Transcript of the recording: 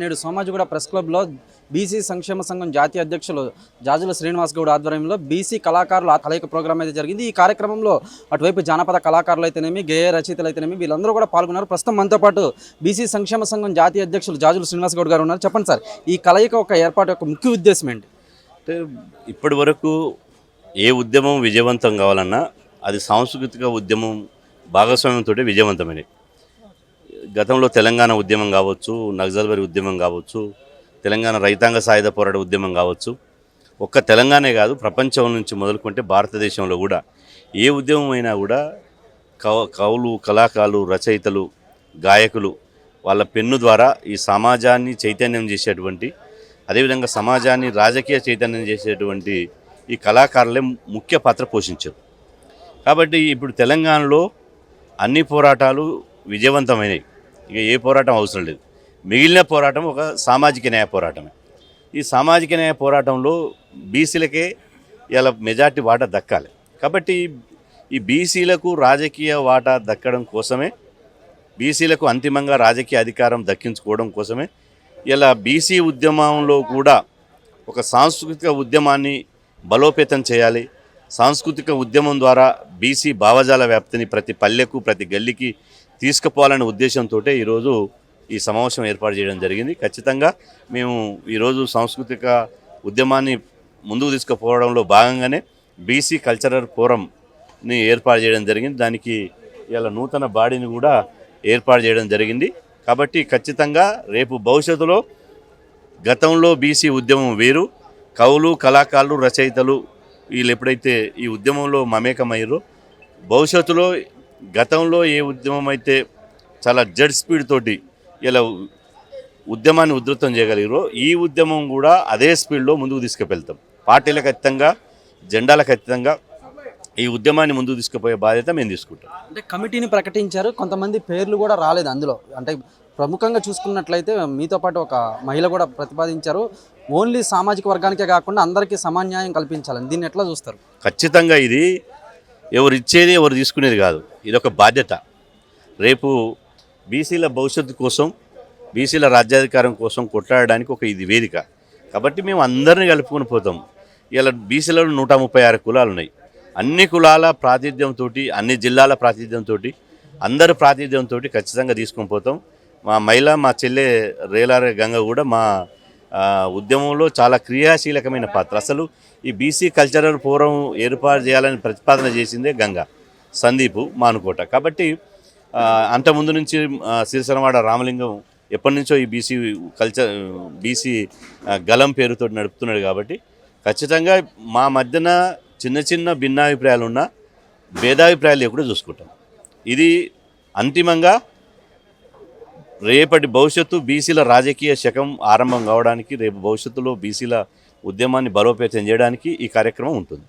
నేడు సోమాజిగూడ ప్రెస్ క్లబ్లో బీసీ సంక్షేమ సంఘం జాతీయ అధ్యక్షులు జాజుల శ్రీనివాస్ గౌడ్ ఆధ్వర్యంలో బీసీ కళాకారుల కలయిక ప్రోగ్రాం అయితే జరిగింది. ఈ కార్యక్రమంలో అటువైపు జానపద కళాకారులు అయితేనేమి గేయ రచయితలు అయితేనేమి వీళ్ళందరూ కూడా పాల్గొన్నారు. ప్రస్తుతం మనతో పాటు బీసీ సంక్షేమ సంఘం జాతీయ అధ్యక్షులు జాజుల శ్రీనివాస్ గౌడ్ గారు ఉన్నారు. చెప్పండి సార్ ఈ కలయిక ఒక ఏర్పాటు యొక్క ముఖ్య ఉద్దేశం ఏంటి? అంటే ఇప్పటి వరకు ఏ ఉద్యమం విజయవంతం కావాలన్నా అది సాంస్కృతిక ఉద్యమం భాగస్వామ్యంతో విజయవంతమైనది. గతంలో తెలంగాణ ఉద్యమం కావచ్చు నక్సల్బరి ఉద్యమం కావచ్చు తెలంగాణ రైతాంగ సాయుధ పోరాట ఉద్యమం కావచ్చు. ఒక్క తెలంగాణే కాదు ప్రపంచం నుంచి మొదలుకుంటే భారతదేశంలో కూడా. ఏ ఉద్యమం అయినా కూడా కవ కవులు కళాకారులు రచయితలు గాయకులు వాళ్ళ పెన్ను ద్వారా ఈ సమాజాన్ని చైతన్యం చేసేటువంటి అదేవిధంగా సమాజాన్ని రాజకీయ చైతన్యం చేసేటువంటి ఈ కళాకారులే ముఖ్య పాత్ర పోషించారు. కాబట్టి ఇప్పుడు తెలంగాణలో అన్ని పోరాటాలు విజయవంతమైనవి ఇక ఏ పోరాటం అవసరం లేదు. మిగిలిన పోరాటం ఒక సామాజిక న్యాయ పోరాటమే. ఈ సామాజిక న్యాయ పోరాటంలో బీసీలకే ఇలా మెజార్టీ వాటా దక్కాలి. కాబట్టి ఈ బీసీలకు రాజకీయ వాటా దక్కడం కోసమే బీసీలకు అంతిమంగా రాజకీయ అధికారం దక్కించుకోవడం కోసమే ఇలా బీసీ ఉద్యమంలో కూడా ఒక సాంస్కృతిక ఉద్యమాన్ని బలోపేతం చేయాలి. సాంస్కృతిక ఉద్యమం ద్వారా బీసీ భావజాల వ్యాప్తిని ప్రతి పల్లెకు ప్రతి గల్లికి తీసుకుపోవాలనే ఉద్దేశంతో ఈరోజు ఈ సమావేశం ఏర్పాటు చేయడం జరిగింది. ఖచ్చితంగా మేము ఈరోజు సాంస్కృతిక ఉద్యమాన్ని ముందుకు తీసుకుపోవడంలో భాగంగానే బీసీ కల్చరల్ ఫోరంని ఏర్పాటు చేయడం జరిగింది. దానికి ఇలా నూతన బాడీని కూడా ఏర్పాటు చేయడం జరిగింది. కాబట్టి ఖచ్చితంగా రేపు భవిష్యత్తులో గతంలో బీసీ ఉద్యమం వేరు కవులు కళాకారులు రచయితలు వీళ్ళు ఎప్పుడైతే ఈ ఉద్యమంలో మమేకమయ్యారో భవిష్యత్తులో గతంలో ఏ ఉద్యమం అయితే చాలా జడ్ స్పీడ్ తోటి ఇలా ఉద్యమాన్ని ఉధృతం చేయగలిగారో ఈ ఉద్యమం కూడా అదే స్పీడ్లో ముందుకు తీసుకువెళ్తాం. పార్టీలకు ఖచ్చితంగా జెండాలకు ఖచ్చితంగా ఈ ఉద్యమాన్ని ముందుకు తీసుకుపోయే బాధ్యత మేము తీసుకుంటాం. అంటే కమిటీని ప్రకటించారు కొంతమంది పేర్లు కూడా రాలేదు అందులో. అంటే ప్రముఖంగా చూసుకున్నట్లయితే మీతో పాటు ఒక మహిళ కూడా ప్రతిపాదించారు ఓన్లీ సామాజిక వర్గానికే కాకుండా అందరికీ సమాన్యాయం కల్పించాలని. దీన్ని ఎట్లా చూస్తారు? ఖచ్చితంగా ఇది ఎవరు ఇచ్చేది ఎవరు తీసుకునేది కాదు. ఇది ఒక బాధ్యత. రేపు బీసీల భవిష్యత్తు కోసం బీసీల రాజ్యాధికారం కోసం కొట్లాడడానికి ఒక ఇది వేదిక. కాబట్టి మేము అందరిని కలుపుకొని పోతాం. ఇలా బీసీలలో నూట ముప్పై ఆరు కులాలు ఉన్నాయి అన్ని కులాల ప్రాతినిధ్యంతో అన్ని జిల్లాల ప్రాతినిధ్యంతో అందరి ప్రాతినిధ్యంతో ఖచ్చితంగా తీసుకొని పోతాం. మా మహిళ మా చెల్లె రేలారే గంగ కూడా మా ఉద్యమంలో చాలా క్రియాశీలకమైన పాత్ర. అసలు ఈ బీసీ కల్చరల్ ఫోరం ఏర్పాటు చేయాలని ప్రతిపాదన చేసిందే గంగ సందీపు మానుకోట. కాబట్టి అంతకుముందు నుంచి సిరిసనవాడ రామలింగం ఎప్పటి నుంచో ఈ బీసీ కల్చర్ బీసీ గలం పేరుతో నడుపుతున్నాడు కాబట్టి ఖచ్చితంగా మా మధ్యన చిన్న చిన్న భిన్నాభిప్రాయాలు ఉన్నా భేదాభిప్రాయాలు ఎప్పుడూ చూసుకుంటాం. ఇది అంతిమంగా రేపటి భవిష్యత్తు బీసీల రాజకీయ శకం ఆరంభం కావడానికి రేపు భవిష్యత్తులో బీసీల ఉద్యమాన్ని బలోపేతం చేయడానికి ఈ కార్యక్రమం ఉంటుంది.